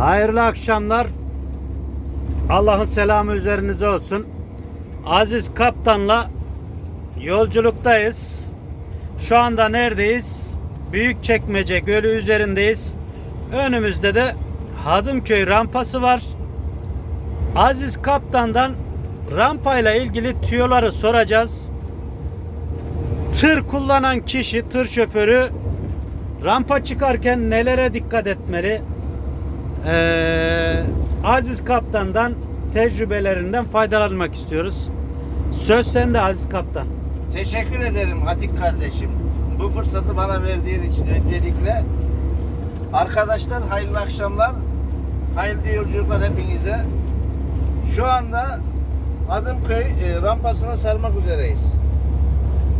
Hayırlı akşamlar. Allah'ın selamı üzerinize olsun. Aziz Kaptan'la yolculuktayız. Şu anda neredeyiz? Büyükçekmece Gölü üzerindeyiz. Önümüzde de Hadımköy rampası var. Aziz Kaptan'dan rampayla ilgili tüyoları soracağız. Tır kullanan kişi, tır şoförü rampa çıkarken nelere dikkat etmeli? Ee, Aziz Kaptan'dan tecrübelerinden faydalanmak istiyoruz. Söz sende Aziz Kaptan. Teşekkür ederim Atik kardeşim. Bu fırsatı bana verdiğin için öncelikle arkadaşlar hayırlı akşamlar. Hayırlı yolculuklar hepinize. Şu anda Adımköy e, rampasına sarmak üzereyiz.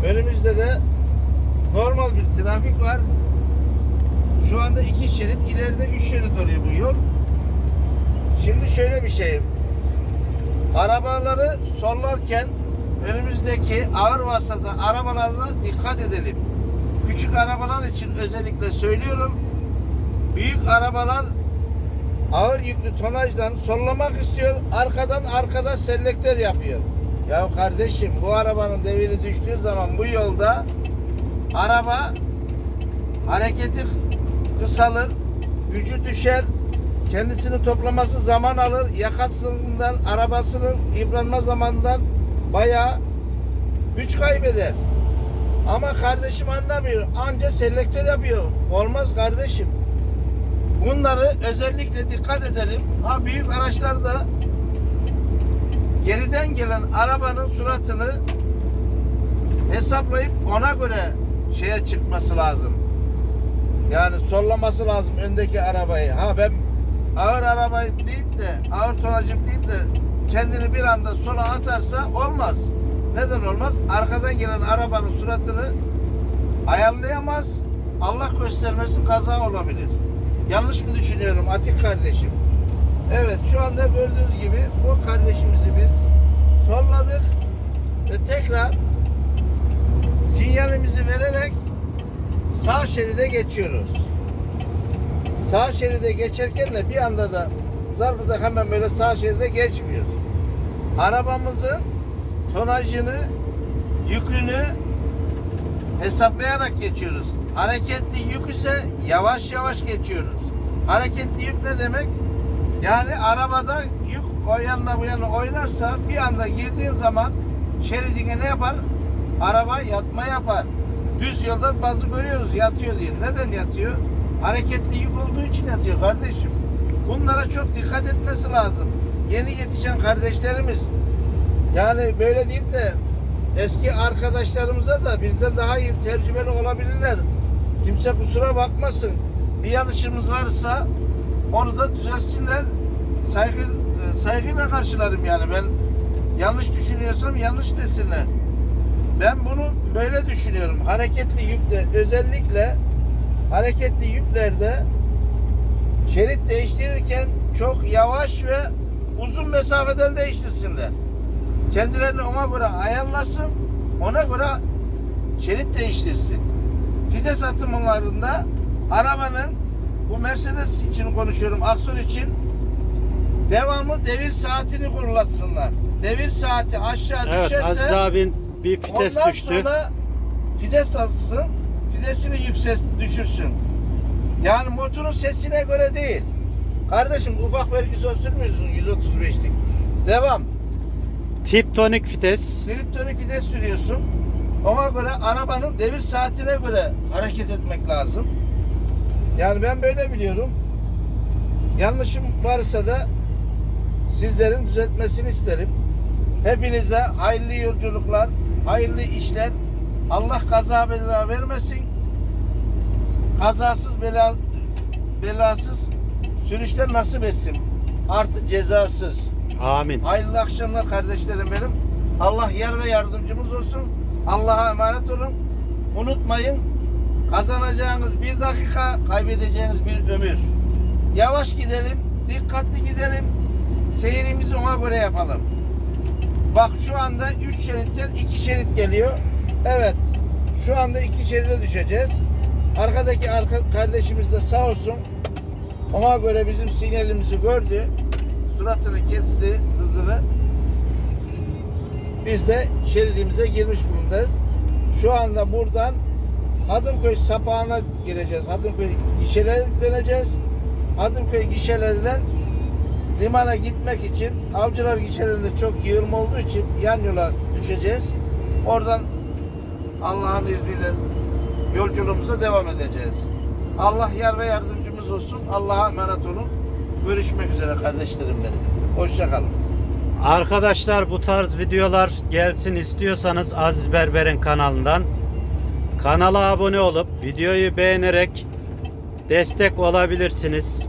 Önümüzde de normal bir trafik var. Şu anda iki şerit, ileride üç şerit oluyor bu yol. Şimdi şöyle bir şey. Arabaları sollarken önümüzdeki ağır vasıta arabalarına dikkat edelim. Küçük arabalar için özellikle söylüyorum. Büyük arabalar ağır yüklü tonajdan sollamak istiyor. Arkadan arkada selektör yapıyor. Ya kardeşim bu arabanın deviri düştüğü zaman bu yolda araba hareketi kısalır, gücü düşer, kendisini toplaması zaman alır, yakasından, arabasının yıpranma zamanından bayağı güç kaybeder. Ama kardeşim anlamıyor. Anca selektör yapıyor. Olmaz kardeşim. Bunları özellikle dikkat edelim. Ha büyük araçlarda geriden gelen arabanın suratını hesaplayıp ona göre şeye çıkması lazım. Yani sollaması lazım öndeki arabayı. Ha ben ağır arabayı deyip de ağır tonajım deyip de kendini bir anda sola atarsa olmaz. Neden olmaz? Arkadan gelen arabanın suratını ayarlayamaz. Allah göstermesin kaza olabilir. Yanlış mı düşünüyorum Atik kardeşim? Evet şu anda gördüğünüz gibi bu kardeşimizi biz solladık ve tekrar sinyalimizi vererek sağ şeride geçiyoruz. Sağ şeride geçerken de bir anda da zarfıda hemen böyle sağ şeride geçmiyoruz. Arabamızın tonajını, yükünü hesaplayarak geçiyoruz. Hareketli yük ise yavaş yavaş geçiyoruz. Hareketli yük ne demek? Yani arabada yük o yanına bu yana oynarsa bir anda girdiğin zaman şeridine ne yapar? Araba yatma yapar. Yolda bazı görüyoruz yatıyor diye. Neden yatıyor? Hareketli yük olduğu için yatıyor kardeşim. Bunlara çok dikkat etmesi lazım. Yeni yetişen kardeşlerimiz yani böyle deyip de eski arkadaşlarımıza da bizden daha iyi tecrübeli olabilirler. Kimse kusura bakmasın. Bir yanlışımız varsa onu da düzeltsinler. Saygı, saygıyla karşılarım yani. Ben yanlış düşünüyorsam yanlış desinler. Ben bunu böyle düşünüyorum. Hareketli yükle özellikle hareketli yüklerde şerit değiştirirken çok yavaş ve uzun mesafeden değiştirsinler. Kendilerini ona göre ayarlasın, ona göre şerit değiştirsin. Vites atımlarında arabanın bu Mercedes için konuşuyorum, Aksor için devamlı devir saatini kurulasınlar. Devir saati aşağı Evet düşerse Aziz abin bir vites ondan düştü. sonra vites atsın, vitesini yüksek düşürsün. Yani motorun sesine göre değil. Kardeşim ufak vergisi sürmüyorsun 135'lik. Devam. Tiptonik vites. Triptonik vites sürüyorsun. Ona göre arabanın devir saatine göre hareket etmek lazım. Yani ben böyle biliyorum. Yanlışım varsa da sizlerin düzeltmesini isterim. Hepinize hayırlı yolculuklar, hayırlı işler. Allah kaza bela vermesin. Kazasız bela, belasız sürüşler nasip etsin. Artı cezasız. Amin. Hayırlı akşamlar kardeşlerim benim. Allah yar ve yardımcımız olsun. Allah'a emanet olun. Unutmayın kazanacağınız bir dakika, kaybedeceğiniz bir ömür. Yavaş gidelim, dikkatli gidelim. Seyrimizi ona göre yapalım. Bak şu anda 3 şeritten 2 şerit geliyor. Evet. Şu anda 2 şeride düşeceğiz. Arkadaki arka kardeşimiz de sağ olsun. Ona göre bizim sinyalimizi gördü. Suratını kesti hızını. Biz de şeridimize girmiş bulundayız. Şu anda buradan Hadımköy sapağına gireceğiz. Hadımköy gişeleri döneceğiz. Hadımköy gişelerinden limana gitmek için avcılar gişelerinde çok yığılma olduğu için yan yola düşeceğiz. Oradan Allah'ın izniyle yolculuğumuza devam edeceğiz. Allah yar ve yardımcımız olsun. Allah'a emanet olun. Görüşmek üzere kardeşlerim benim. Hoşçakalın. Arkadaşlar bu tarz videolar gelsin istiyorsanız Aziz Berber'in kanalından kanala abone olup videoyu beğenerek destek olabilirsiniz.